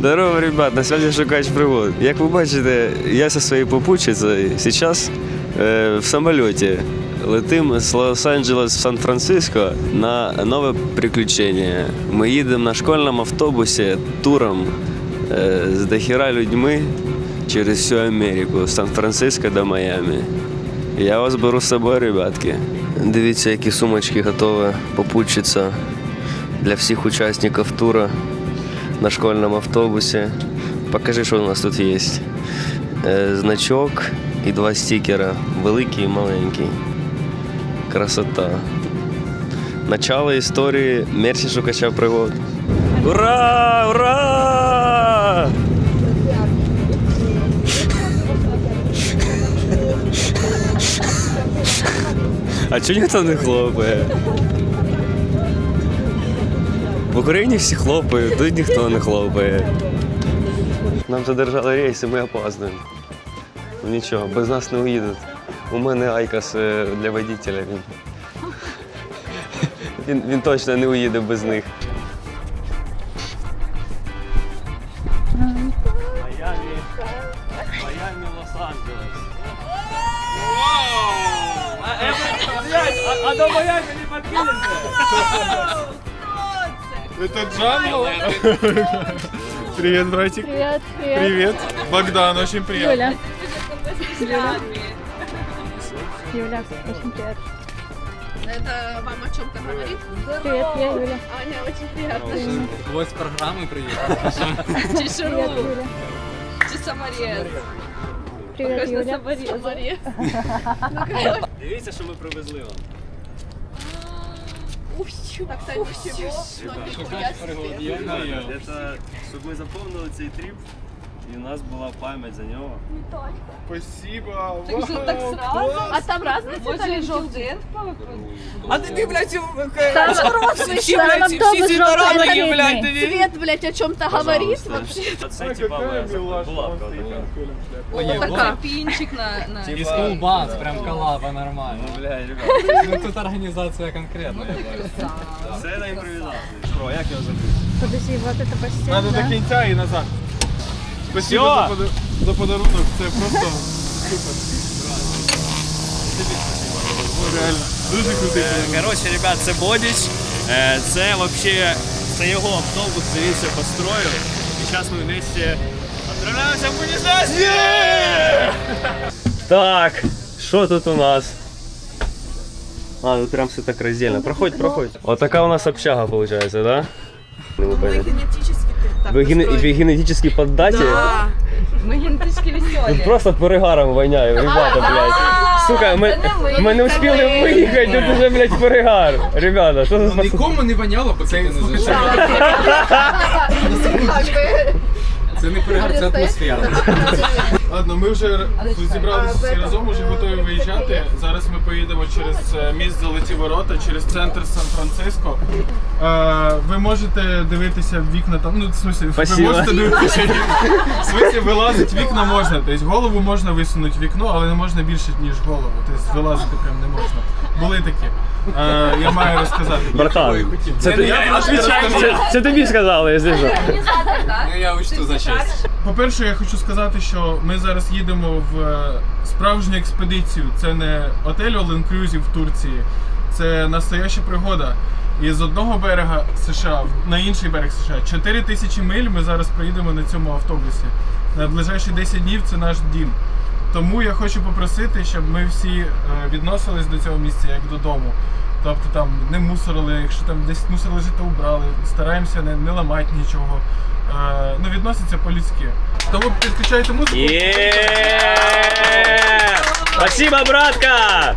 Здорово, ребят, на связи Шукач Пригод. Як ви бачите, я зі своєю попутчицею зараз е, в самоліті летим з Лос-Анджелес в Сан-Франциско на нове приключення. Ми їдемо на школьному автобусі туром е, з дохіра людьми через всю Америку, з Сан-Франциско до Майами. Я вас беру з собою, ребятки. Дивіться, які сумочки готові попутчиця для всіх учасників тура на школьном автобусе. Покажи, що у нас тут є. Е, значок і два стікера. Великий і маленький. Красота. Начало історії Мерсі шукача пригод. Ура! Ура! А чого ніхто не хлопає? В Україні всі хлопають, тут ніхто не хлопає. Нам задержали рейси, ми опаздуємо. Нічого, без нас не уїдуть. У мене айкас е, для водителя. Він, він, він точно не уїде без них. Привет, братик. Привет, привет. Привет. Богдан, очень приятно. Юля. Юля. Юля, очень приятно. Это вам о чем-то говорит? Привет, я Юля. Аня, очень приятно. Гость программы приехал. Чеширу. Чесоморез. Привет, Юля. Саморез. Дивіться, що ми привезли вам. Так, Таня, чего? Нифига себе. Это, щоб ми заповнили цей тріп, і у нас була пам'ять за нього. Спасибо. Так что так сразу? А там разные цвета или желтые? А ты, блядь, Там- всі, там блядь, автобус всі ці дороги, желтий, блядь, это ти Цвет, блядь, о чем-то говорит вообще. А це типа моя булавка така. Вот такая. Пинчик на... на... Из колбас, прям коллаба нормально. Ну, бля, ребят, Ну тут организация конкретная, я бачу. це на імпровізацію. Про, як його забити? Подожди, вот это постель, Надо да? до кінця і назад. Спасибо Всё. за, пода- за подарунок. Це просто супер. Реально. Дуже крутий подарунок. Коротше, ребят, це Бодіч. Е, Це вообще це його автобус, це він все построїв. І зараз ми вместе відправляємося в Буніс Так, що тут у нас? А, тут прям все так роздельно. Проходь, проходь. Вот такая у нас общага получается, да? Не могу понять. Вы, ген... вы генетически поддате? Мы генетически веселые. Тут просто перегаром воняє, ребята, блядь. Сука, ми, ми не успіли виїхати, тут уже, блядь, перегар. Ребята, що за Нікому не воняло, бо це не Це не перегар, це атмосфера. Ладно, ми вже зібралися всі разом, уже готові виїжджати. Зараз ми поїдемо через е, міст Золоті Ворота, через центр Сан-Франциско. Е, ви можете дивитися вікна там. Ну, в смысле, ви можете дивитися. В смысле, вилазити в вікна можна. Тобто голову можна висунути в вікно, але не можна більше, ніж голову. Тобто вилазити прям не можна. Були такі. Е, я маю розказати. Братан, це, ти, це, тобі сказали, якщо що. Ну я учту за честь. По-перше, я хочу сказати, що ми зараз їдемо в е, справжню експедицію. Це не отель All Inclusive в Турції, це настояща пригода. І з одного берега США на інший берег США 4 тисячі миль ми зараз проїдемо на цьому автобусі. На ближайші 10 днів це наш дім. Тому я хочу попросити, щоб ми всі е, відносились до цього місця як додому. Тобто там не мусорили, якщо там десь мусор лежить, то убрали. Стараємося не, не ламати нічого. Ну, відноситься по-людськи. Тому підключайте музику. Спасибо, братка!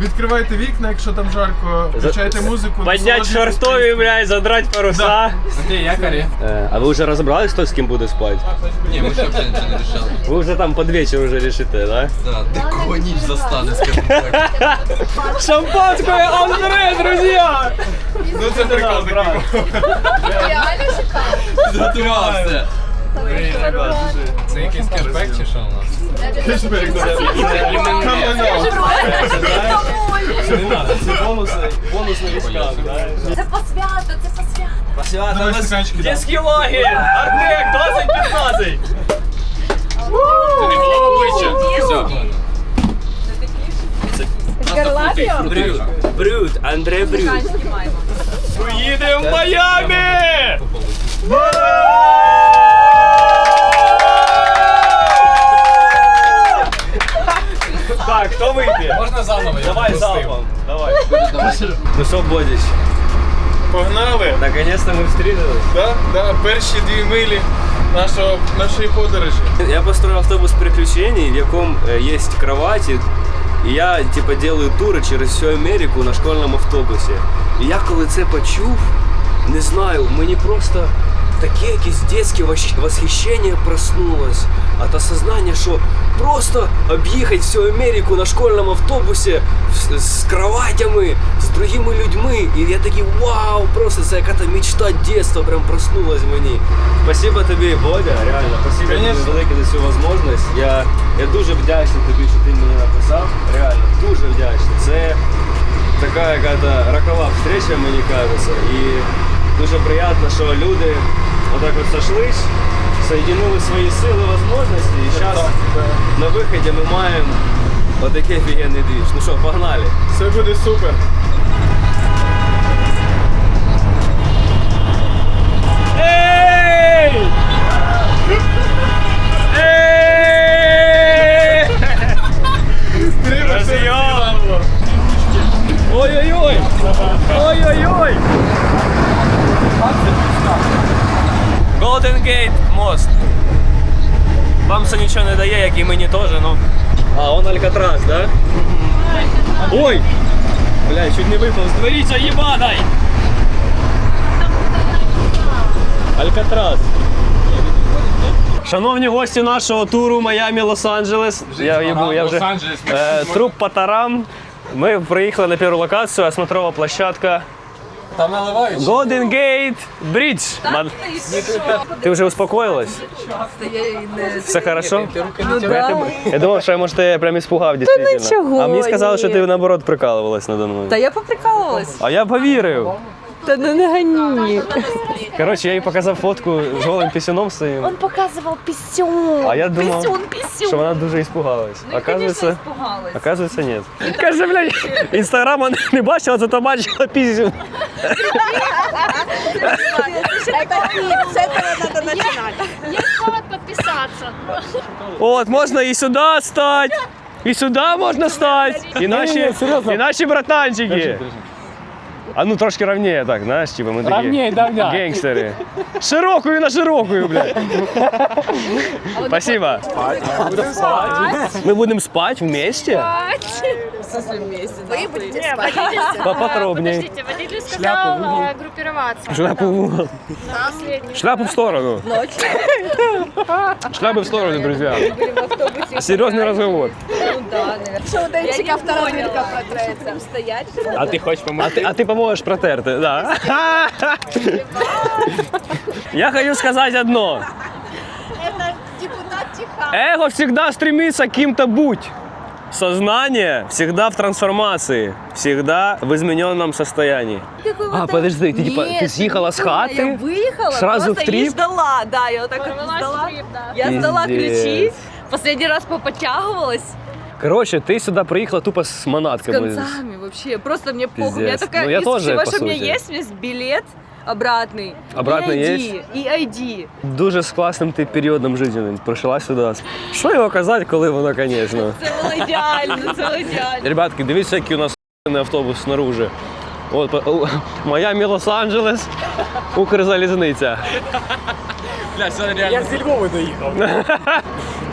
Відкривайте вікна, якщо там жарко, включайте музику. Поднять шортові, блядь, задрать паруса. Окей, якорі. Е, А ви вже розібрались, хто з ким буде спати? Ні, ми ще взагалі нічого не рішали. Ви вже там під вечір вже рішите, да? Да, де кого ніч застане, скажімо так. Шампанское Андре, друзі! Ну це прикол такий. Реально шикарно. Підготувався. Це якийсь кешбек чи що у нас? Кешбек, да. Це бонуси, Це по свято, це по святу. По святу, у дітський лагерь, Артек, 20-15. Брюд, Брюд, Андре Брюд. Ми в Майами! Хто вийде? Можна заново? я Давай пропустив. залпом. Давай. Ну що, Бодіч, Погнали! наконец-то ми встретились. Да, да, перші дві милі нашого, нашої подорожі. Я построил автобус приключений, в яком э, есть кровати. І я типа делаю тури через всю Америку на школьному автобусі. І я коли це почув, не знаю, мені просто таке якесь дитяче восхищення проснулось от осознання, що просто об'їхати всю Америку на школьному автобусі з, кроватями, з другими людьми. І я такий вау, просто це яка-то мечта дитинства прям проснулась мені. Спасибо тобі, Бодя, реально, спасибо тобі велике за цю можливість. Я, я дуже вдячний тобі, що ти мені написав. Реально, дуже вдячний. Це така яка-то рокова встреча, мені кажеться. І дуже приємно, що люди отак от сошлись, соєдинили свої сили, можливості. І зараз на виході ми маємо отакий офігенний двіж. Ну що, погнали. Все буде супер. Ей! Вам це нічого не дає, як і мені теж, ну. А, он Алькатрас, да? Ой! Бля, чуть не випав. Дверіться, їбадай! Алькатрас. Шановні гості нашого туру Майамі Лос-Анджелес. Я, їбу, я вже Лос-Анджелес, е, труп Патарам. Ми приїхали на першу локацію, осмотрова площадка. Там наливають? Golden Gate Bridge. Ман- Ти вже успокоїлась? Все хорошо? Ну, да. Я думав, що я, може, я прям іспугав, дійсно. нічого, А мені сказали, що ні. ти наоборот прикалувалась надо мною. Та я поприкалувалась. А я повірив. Та ну не гані. Коротше, я їй показав фотку з голим пісюном своїм. Он показывал писюн. А я думав, Писюн, писюн. Що вона дуже іспугалась. Ну, Оказується, конечно, испугалась. оказується, ні. Каже, блядь, інстаграма не бачила, зато бачила пісю. Есть повод подписаться. От, можна і сюди стати, і сюди можна стати. І наші, і наші братанчики. А ну трошки ровніше так, знаєш, типа ми такі Ровнее, давня. гангстери. Широкою на широкою, блядь. Спасибо. Ми будемо спати вместе? Вы будете Не, спать. водитель... Поподробнее. Подождите, водитель сказал э, группироваться. Шляпу в угол. Последний. Шляпу в сторону. Шляпы в сторону, друзья. Серьезный разговор. Что, Денчика вторая дверка протрется? стоять. А ти хочеш А помогти? ты, а ты поможешь протерти, да. Я хочу сказать одно. Это депутат Тиха. Эго всегда стремится кем-то быть. Сознание всегда в трансформации, всегда в измененном состоянии. А, подожди, ты типа, ты съехала с Я хаты? выехала, Сразу просто в трип? и ждала. Да, я вот так вот Провелась ждала. в трип, да. Я сдала Пиздец. ключи. Последний раз поподтягивалась Короче, ты сюда приехала тупо с с манатками. концами вообще. Просто мне похуй. У меня Пиздец. такая Ну, я из тоже, всего, по что у меня сути. есть, у меня есть билет обратный. Обратный и ID, есть? И ID. Дуже з класним ти періодом життя прийшла сюди. Що його казати, коли воно, звісно. Це було ідеально, це було ідеально. Ребятки, дивіться, який у нас ***ний автобус снаружи. От, по- у- Майамі, Лос-Анджелес, Укрзалізниця. Бля, це реально. Я зі Львова доїхав.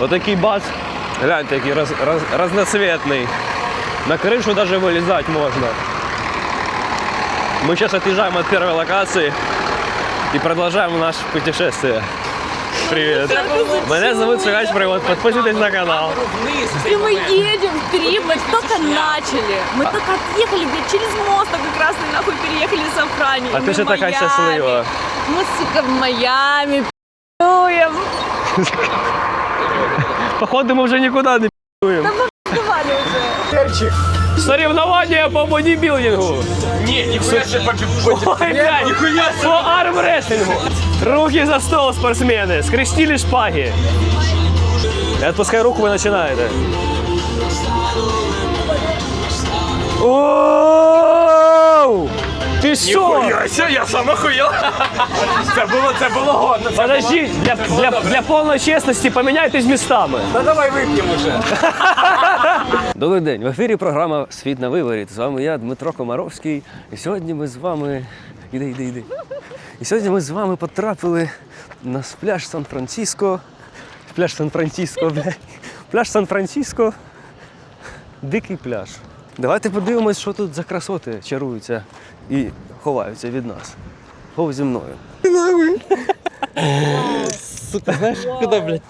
Отакий бац. Гляньте, який роз, роз, разноцветний. На кришу даже вилізати можна. Мы сейчас отъезжаем от первой локации и продолжаем наше путешествие. Привет. Меня зовут Сыгач Привод. Подписывайтесь на канал. И мы едем в Трип, мы только начали. Мы только отъехали, блядь, через мост раз и нахуй переехали в Сан-Франи. А ты мы же в такая Майами. счастлива. Мы, сука, в Майами, пи***уем. Походу мы уже никуда не пи***уем. Давали уже. Соревнования по бодибилдингу. Ні, ніхуя ще по Ой, блядь, по армрестлингу. Руки за стол, спортсмены. Скрестили шпаги. И отпускай руку, вы начинаете. Оу! Ти що? Я сам охуєл. Це було, це було годно. Подожди, для, для, для повної чесності поміняйтесь містами. Та давай вип'ємо вже. Добрий день. В ефірі програма Світ на виворіт. З вами я, Дмитро Комаровський. І сьогодні ми з вами. Іди, іди, іди. І сьогодні ми з вами потрапили на пляж Сан-Франциско. Пляж Сан-Франциско, блядь. Пляж Сан-Франциско. Дикий пляж. Давайте подивимось, що тут за красоти чаруються і ховаються від нас. Гов зі мною. Сука, знаєш, куди, блядь?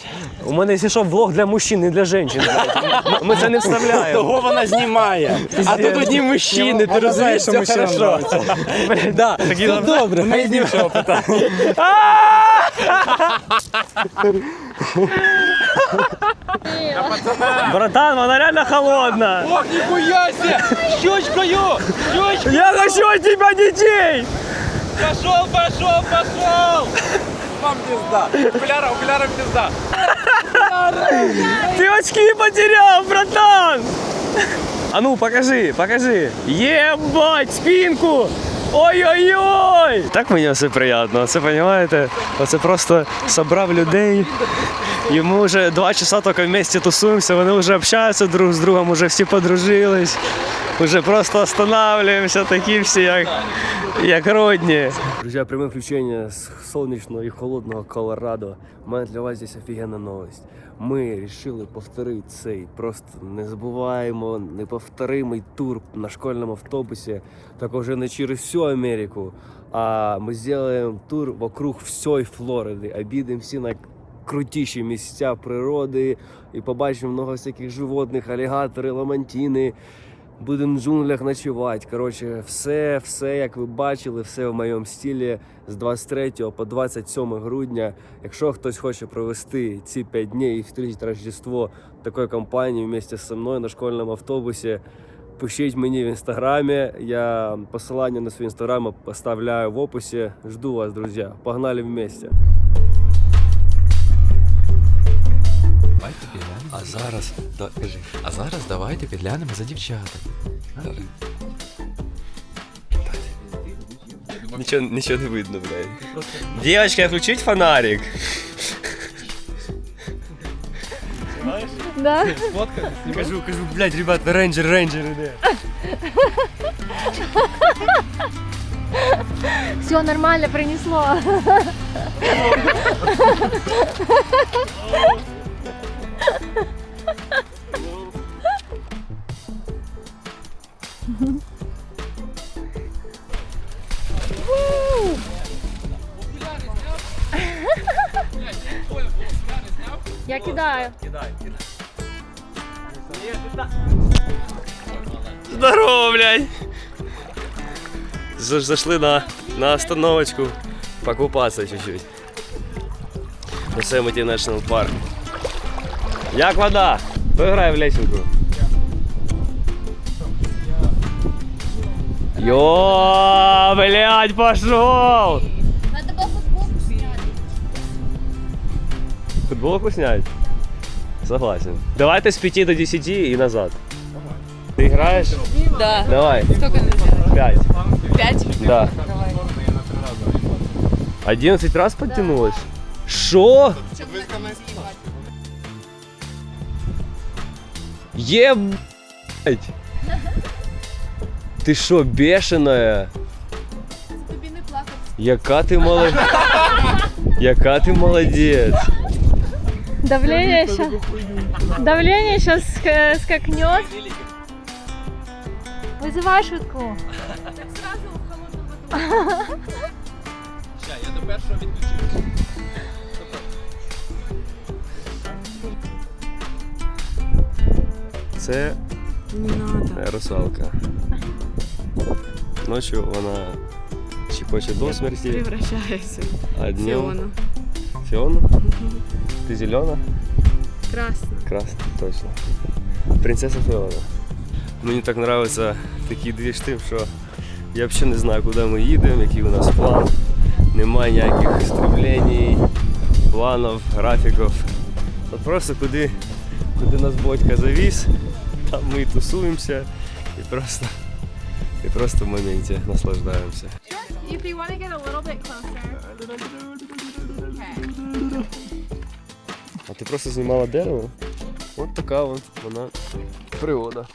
У мене, якщо що, влог для мужчин, не для жінок. Ми це не вставляємо. Того вона знімає. А тут одні мужчини, ти розумієш, що хорошо. Да, все добре, ми з питання. Братан, вона реально холодна. Ох, ніхуя себе! Щучкою! Щучкою! Я хочу от тебя детей! Пошел, пошел, пошел! Вам пизда! Окуляра, окуляра пизда! Ты очки потерял, братан! А ну, покажи, покажи. Єбать, спинку! Ой-ой-ой! Так мені все приємно, це розумієте? Оце просто собрав людей. І ми вже два часа тільки в місті тусуємося, вони вже общаються друг з другом, вже всі подружились. Уже просто останавливаемся, такі всі, як, як родні. Друзі, пряме включення з сонячного і холодного Колорадо. У мене для вас здесь офігенна новость. Ми вирішили повторити цей просто незабуваємо, неповторимий тур на школьному автобусі, так вже не через всю Америку, а ми зробимо тур вокруг всієї Флориди, обідемо всі на крутіші місця природи і побачимо много всяких животних, алігатори, ламантіни. Будемо в джунглях ночувати. Коротше, все, все, як ви бачили, все в моєму стилі з 23 по 27 грудня. Якщо хтось хоче провести ці 5 днів і зустріти Рождество такої компанії вместе зі мною на школьному автобусі, пишіть мені в інстаграмі. Я посилання на свій інстаграм поставляю в описі. Жду вас, друзі. Погнали вместе. зараз, да, кажи. А зараз давайте підглянемо за дівчата. Нічого, нічого не видно, блядь. Девочка, включить фонарик. Да? Кажу, кажу, блядь, ребят, рейнджер, рейнджер іде. Все нормально, принесло. Зашли на, на остановочку покупаться чуть-чуть. На Yosemite National Park. Як вода? Поиграй в лесенку. Йо, блядь, пошел! Надо было футболку снять. Футболку снять? Согласен. Давайте с 5 до 10 и назад. Ты играешь? Да. Давай. Сколько нельзя? 5. Пять? Да. 11 раз подтянулась? Шо? Ебать! Ти що, бешеная? Тобі не плакати. Яка ти молодець? Яка ти молодець? Давление сейчас. Давление сейчас скакнет. Вызывай шутку. Я до першого відключив. Це русалка. Ночью вона щепоче до смерти, Превращайся. а днем... Фиона. Фиона? Ты зелена? Красно. Красный, точно. Принцесса Фиона. Мені так подобається такий двіж тим, що я взагалі не знаю, куди ми їдемо, який у нас план. Немає ніяких стремлень, планів, графіків. От просто куди, куди нас батька завіз, там ми і тусуємося. І просто, і просто в моменті наслаждаємося. А ти просто знімала дерево? От така от вона природа.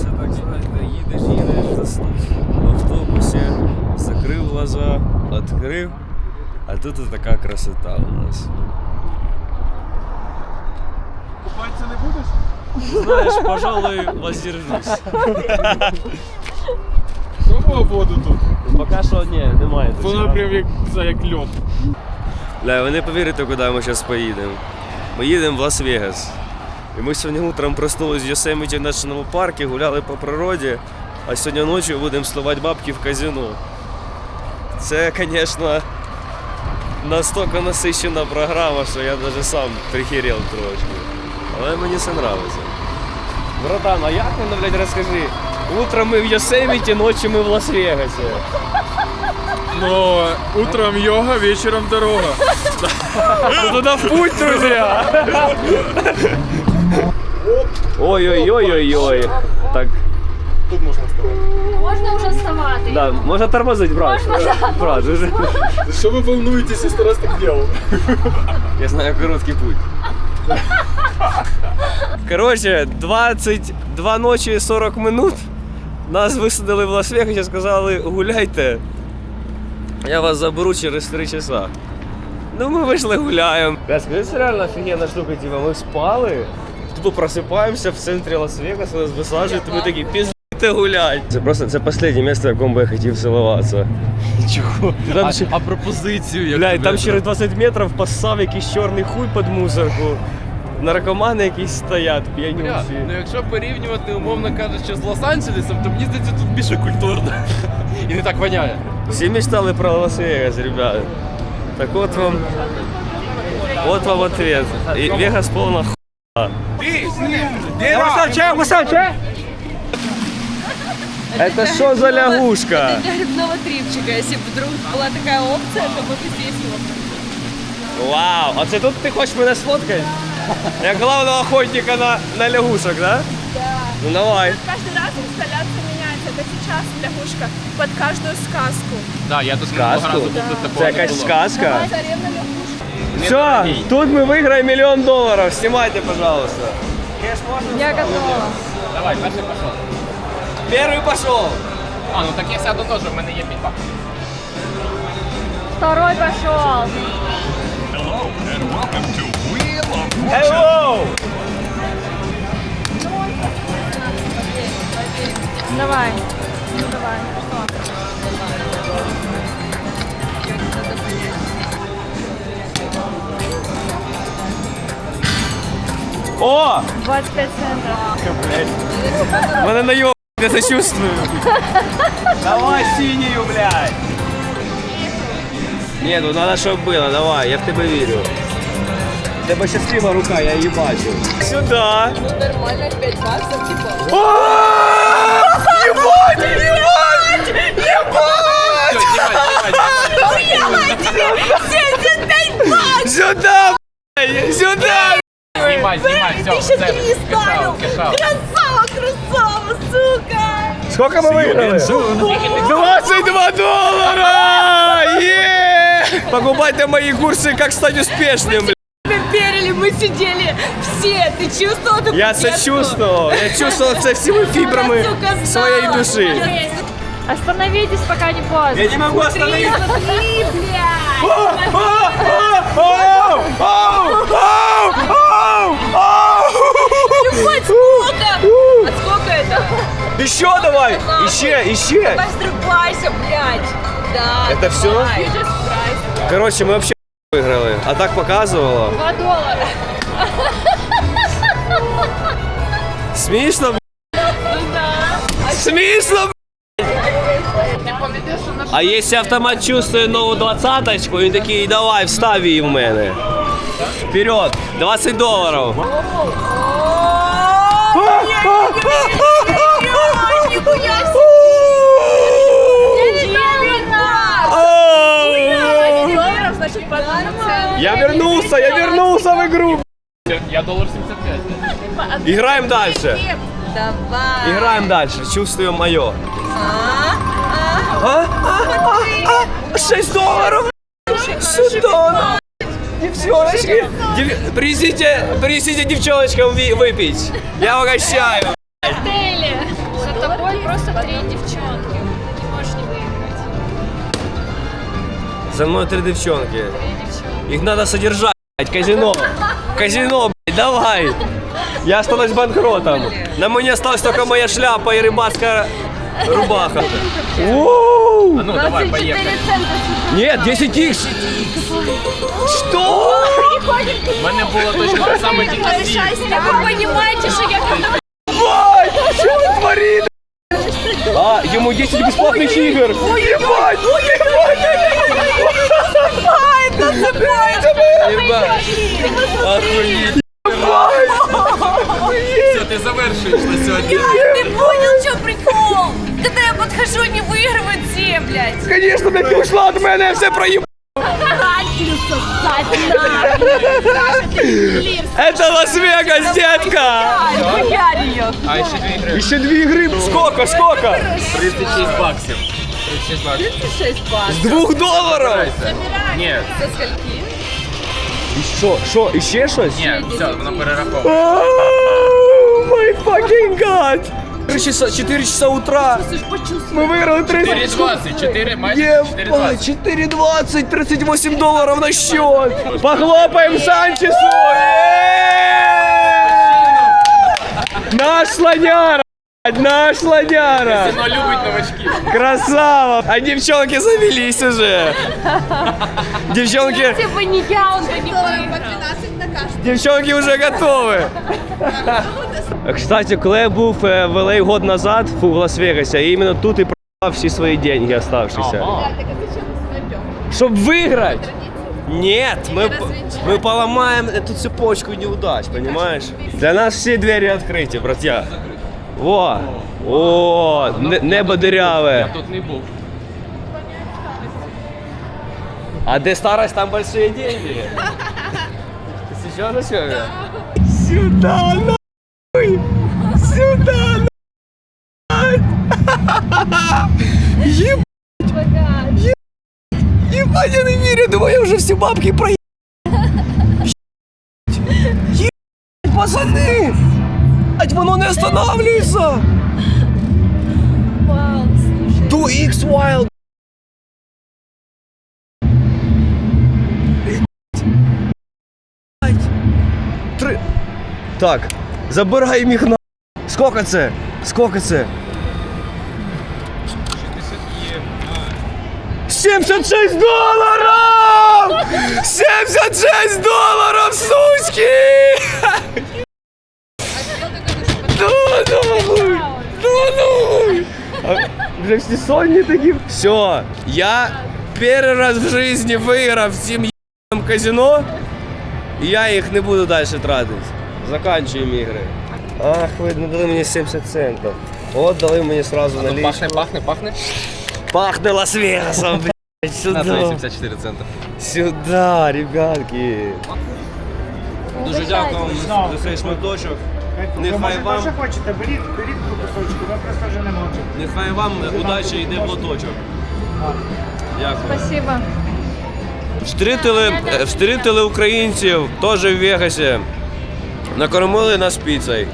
Все так знаєте, їдеш, їдеш, в автобусі, закрив глаза, відкрив, а тут така красота у нас. Купатися не будеш? Знаєш, пожалуй, воздержусь. Пробував воду тут. Поки що ні, немає. Вона прям як, це як льод. Бля, ви не повірите, куди ми зараз поїдемо. Ми їдемо в Лас-Вегас. І ми сьогодні утром проснулись в Yosemite National Park, гуляли по природі, а сьогодні ночі будемо сливати бабки в казино. Це, звісно, настільки насичена програма, що я навіть сам прихерел трошки. Але мені це подобається. Братан, а як воно, блядь, розкажи? Утром ми в Йосеміті, ночі ми в Лас-Вегасі. Ну, утром йога, вечором дорога. Ну туда в путь, друзья! Ой-ой-ой-ой-ой. Так, Можна вже вставати. да, можна тормозить, брат. Брат, уже. Що ви волнуєтесь, якщо раз так делал? Я знаю короткий путь. Короче, 22 ночі і 40 минут. Нас висадили в Лас-Вегасі, сказали, гуляйте. Я вас заберу через 3 часа. Ну ми вийшли гуляємо. Скажи, це реально офігенна штука, типа, ми спали, тупо просипаємося в центрі Лас-Вегаса, нас висаджують, і ми такі піздите гулять. Це просто це останнє місце, в якому би я хотів цілуватися. Чого? Там А, ще- а пропозицію як Блядь, там через 20 метрів поссав якийсь чорний хуй під мусорку. Наркомани якісь стоять, Бля, п'янючі. ну якщо порівнювати, умовно кажучи, з Лос-Анджелесом, то мені здається тут більше культурно. І не так воняє. Всі мечтали про Лас-Вегас, ребята. Так от вам. Вот вам ответ. И Вегас полна хуйня. Это что за лягушка? Для грибного трипчика. Если бы вдруг была такая опция, то мы бы здесь его. Вау! А це тут ти хочеш мене сфоткати? Я главного охотника на, на лягушек, да? Да. Ну давай. Каждый раз инсталляция меняется. Это сейчас лягушка под каждую сказку. Так, я тут Сказку? Це якась сказка. Царевна лягушка. Все, тут мы выиграем миллион долларов. Снимайте, пожалуйста. Я готова. Давай, перший пішов. Первый пошел. А, ну так я сяду теж, в мене є підпак. Второй пошел. Hello! Давай. Ну давай. Что? О! 25 центов. Мене наеб, я сочувствую. Давай синюю, блядь. Ні, ну надо, щоб було, давай, я в тебе вірю. У тебе щаслива рука, я її бачу. Сюда. Ну нормально, 5 баксов, типа. Ебать, ебать, ебать! Сюда, блядь, сюда! Знімай, знімай, все, все, кишав, кишав. Красава, красава, сука! Сколько мы выиграли? 22 доллара! Е! Покупайте мои курсы, как стать успешным. Перели, мы сидели все. Ты чувствовал эту Я сочувствовал, я чувствовал это всеми фибрами своей души. Остановитесь, пока не поздно. Я не могу остановиться. Блядь! Ау! Ау! Ау! Ау! Ау! Хоть сколько? А сколько это? Еще давай! Еще, еще! Пострыкайся, блядь! Да, Это всё? давай. Just price. Короче, мы вообще выиграли. А так показывала. 2 доллара. Смешно, Ну да. Смішно, б***ь. А якщо автомат чувствує нову двадцяточку, він такий, давай, встав її в мене. Вперед, 20 доларів. Я вернулся, я вернулся в игру. Я долар 75. Играем дальше. Давай. Играем дальше. Чувствую мое. А? А? А? А? 6 долларов? Сюда. Девчоночки. Дев- Принесите, принесите девчоночкам ви- выпить. Я угощаю. Отели. За тобой просто три девчонки. Не можешь не выиграть. За мной три девчонки. Три девчонки. Их надо содержать. блядь, Казино. Казино, блядь, давай. Я останусь банкротом. На мне осталась только моя шляпа и рыбацкая рубаха. Воу! Ну, давай, поїхали. Нет, 10 икс. Что? У мене було точно так само тільки сім. Вы понимаете, что я Ебать! Что он творит? А, ему 10 бесплатных игр. Ебать! Ебать! Охуеть! Все, ти завершуєш на сьогодні. Ты понял, что прикол? Когда я подхожу, они выигрывают все, блядь. Конечно, блядь, ты ушла от меня, я все проеб... Это Лас-Вегас, детка! Хуярь ее. А ще дві гри. Еще две игры. Сколько, сколько? 36 баксів. 36 баксів. 36 баксов. С двух долларов? Ні, Со скольки? Що, що, іще щось? ні, все, воно перераховує. Май fucking god! 4 часа, 4 часа утра. Мы выиграли 30. 4,20, 4, майже 4,20. Ебать, 4,20, 38 долларов на счет. Похлопаем Санчесу. Е! Наш слоняра. Наш слоняра. Воно любить новачків. Красава. А девчонки завелись уже. Девчонки, Если бы не я, он бы не выиграл. девчонки уже готовы. Кстати, коли я був е, в LA год назад в Лас-Вегасі, я іменно тут і продав всі свої деньги оставшиеся. Щоб виграти. Нет, мы, мы поломаем эту цепочку неудач, понимаешь? Для нас все двери открыты, братья. Во! О, не- небо дырявое. Тут не був. А где старость, там большие деньги. Ты серьезно, Сёвя? Сюда, нахуй! Сюда! Ебать! Ебать! Ебать, я не верю, думаю, я уже все бабки проебал. Ебать, пацаны! Ебать, воно не останавливается! Вау, слушай. 2x Wild! Три. Так, забираємо їх на. Сколько це? Сколько це? 76 долларов! 76 долларов, сучки! Нахуй! А, Вже всі сонні такі. Все, я перший раз в житті виграв цим казино. І я їх не буду далі тратити. Заканчуємо ігри. Ах, ви не дали мені 70 центів. От дали мені сразу налічку. Пахне, пахне, пахне. Пахне Лас-Вегасом, блядь. На Сюда. 74 цента. Сюда, ребятки. Дуже дякую вам за цей шматочок. Нехай вам, Що хочете, беріть, беріть по кусочку, ви просто вже не можете. нехай вам удача йде в лоточок. Дякую. Спасибо. Встрітили, встрітили українців теж в Вегасі. Накормили нас піцею.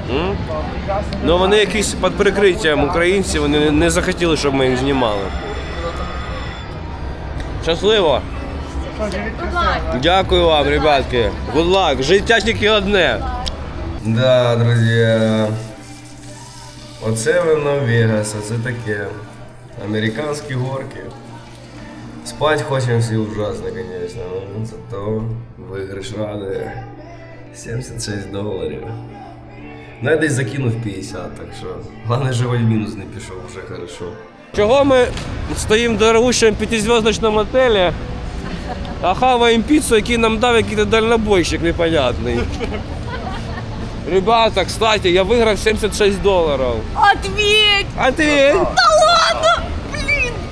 Ну вони якісь під прикриттям українці, вони не- захотіли, щоб ми їх знімали. Щасливо! Дякую вам, ребятки. Good luck. Життя тільки одне. Да, друзі. Оце воно Вегас, це таке. Американські горки. Спать хочем все ужасно, конечно, но зато выигрыш радує. 76 доларів. Ну, я десь закинув 50, так що. Головне, що хоч мінус не пішов, вже хорошо. Чого ми стоїмо в дорогущому п'ятизв'язочному отелі, а хаваємо піцу, який нам дав якийсь дальнобойщик непонятний. Ребята, кстати, я виграв 76 доларів. Ответь! А ти?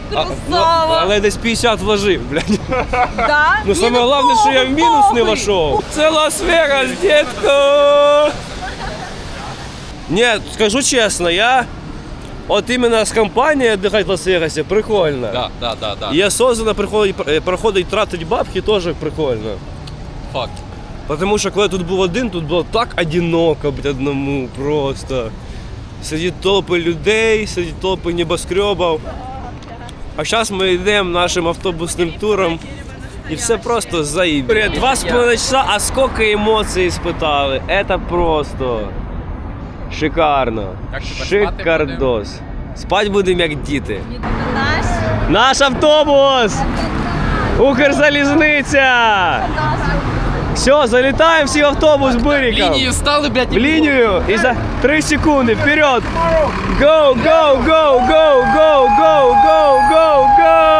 Блин, А, ну, але десь 50 вложив, блядь. Да? Ну саме головне, що я в мінус не вошов. Це Лас-Вегас, дітко! Ні, скажу чесно, я от іменно з компанією «Отдихать в Лас-Вегасі» прикольно. Да, да, да, да. І осознанно приходить, проходить тратить бабки, теж прикольно. Факт. Тому що коли я тут був один, тут було так одиноко блядь, одному просто. Сидять толпи людей, сидять толпи небоскребів. А зараз ми йдемо нашим автобусним туром. І все просто заїб. Два з половиною часа, а скільки емоцій спитали. Це просто шикарно. Шикардос. Спать будемо як діти. Наш. Наш автобус! Укрзалізниця! Все, залітаємо всі в автобус Бырик. Линию стали, блядь, В лінію і за 3 секунди вперед! Go, go, go, go, go, go, go, go, go!